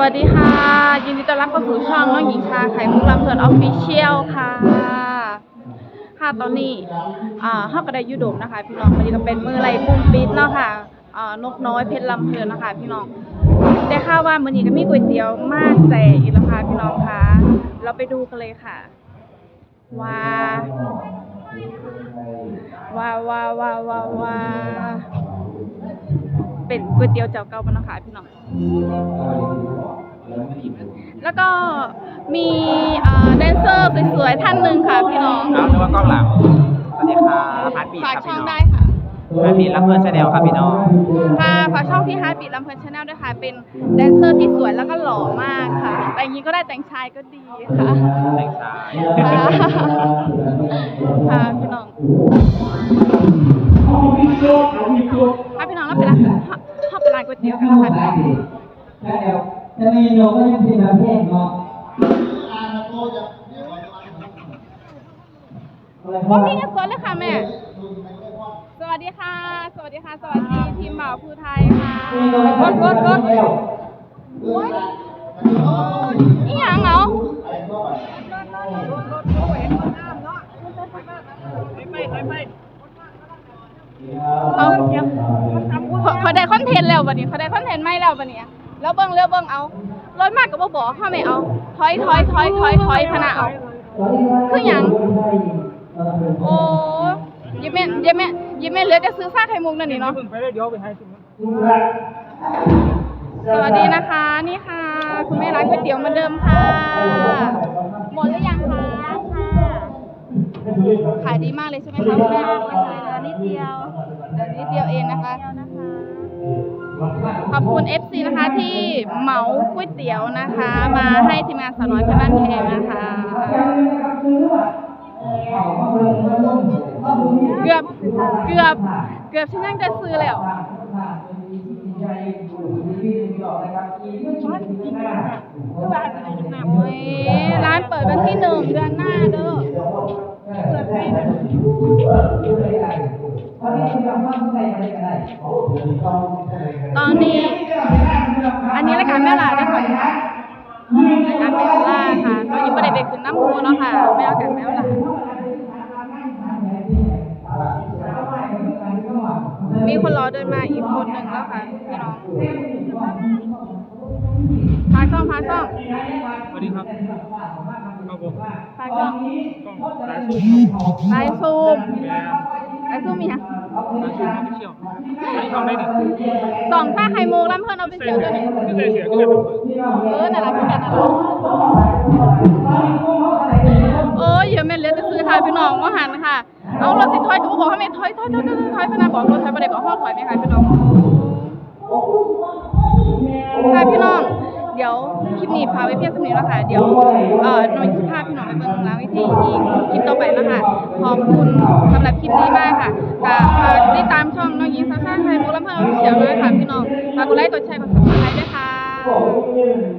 วัสดีค่ะ ยินดีต้อนรับเข้าสู่ช่องน้องหญิงชาไข่มุกลำเพลินออฟฟิเชียลค่ะ ค่ะตอนนี้อ่าเฮาก็ได้ยูโดมนะคะพี่น้องวันนี้ก็เป็นมือไรปุ่มปิดเนาะค่ะอ่านกน้อยเพชรลำเพลินนะคะพี่น้องได้ข่าวว่ามื้อนี้ก็มีก๋วยเตี๋ยวมากแจกอีกแล้วค่ะพี่น้องคะเราไปดูกันเลยค่ะว้าว้าว้าว้าว้าว้า เป็นก๋วยเตี๋ยวเจ้าเก่าบ้านนาะคะพี่น้องแล้วก็มีเอ่อแดนเซอร์สวยๆท่านหนึ่งค่ะพี่น้องครับนึกว่ากล้องหลังสวัสดีค่ะฮาร์ดบีทฝากครับช่พี่องน้องได้ค่ะฮาร์ดบีทรับเพื่อนชาแนลครับพี่น้องค่ะฝากช่องพี่ฮาร์ดบีทลำเพลินชาแนลด้วยค่ะ เป็นแดนเซอร์ที่สวยแล้วก็หล่อมากค่ะ แต่งหญิงก็ได้แต่งชายก็ดีค่ะแต่งชายค่ะค่ะพี่น้องค่ะพี่น้องแล้วเป็นร้า นชอบเป็นร้านก๋วเตี๋ยวกันนะคะพี่น้องจะมีโยก็ยังเป็นประเภทเนาะว่ามีกันสดเลยค่ะแม่ สวัสดีค่ะ สวัสดีค่ะ สวัสดีทีมบ่าวภูไทยค่ะกดกดกดโอ้ยโอ้ยนี่หยังเหรอเขาเขา แล้วบัดนี้เขาได้คอนเทนต์ไม่แล้วบัดนี้แล้วเบิ่งแล้วเบิ่งเอารถมากก็บ่บอกเขาไม่เอาถอยถอยถอยถอยถอยพะนะเอาคือหยังโอ้ยายแม่ยายแม่ยายแม่เหลือจะซื้อซากไข่มุกนั่นนี่เนาะไปเลยเดี๋ยวไปให้ถึงสวัสดีนะคะนี่ค่ะ คุณแม่ร้านก๋วยเตี๋ยวเหมือนเดิมค่ะ หมดหรือยังคะขายดีมากเลยใช่ไหมคะคุณแม่นิดเดียวเดี๋ยวนิดเดียวเองนะคะ ขอบคุณ FC นะคะที่เหมาก๋วยเตี๋ยวนะคะ มาให้ทีมงานสาวน้อยเพื่อนบ้านแพงนะคะเกือบเกือบเกือบฉันยังจะซื้อแล้วโอ้ยร้านเปิดวันที่หนึ่งเดือนหน้าเด้อ ตอนนี้ อันนี้รายการแม่ลาได้ค่ะรายการแม่ลาค่ะตอนนี้ประเด็นเด็กขึ้นน้ำมูเนาะค่ะแม่ลากันแม่ลามีคนรอเดินมาอีกคนหนึ่งแล้วค่ะพี่น้องพาช่องพาช่องสวัสดีครับครับผมพาช่องกล้องสายสูงครับไลฟ์ซูมไลฟ์ซูม มีฮะสายสูงไม่เชี่ยวอันนี้ทำได้ดิสองท่าไข่มุกแล้วเพื่อนเอาไปเสียด้วยนี่ก็ใส่เสียงก็เลยเออน่ารักเหมือนกันน่ะโอ้ยเดี๋ยวแม่เหลือจะซื้อค่ะพี่น้องว่าหันค่ะ เอารถสิถอยก็บอกให้แม่ถอยถอยถอยถอยถอยถอยพนาบอกรถถอยประเดี๋ยวบอกห้อถอยไหมคะพี่น้องค่ะพี่น้องเดี๋ยวคลิปนี้พาไว้เพียงเท่านี้แล้วค่ะ เดี๋ยวเอ่อหน่วยสิภาพพี่น้องไปเบิ่งล้างวิธีอีกคลิปต่อไปแล้วค่ะขอบคุณสำหรับคลิปนี้มากค่ะก็ กดไลค์กดแชร์กดซับสไครต์ด้วยค่ะ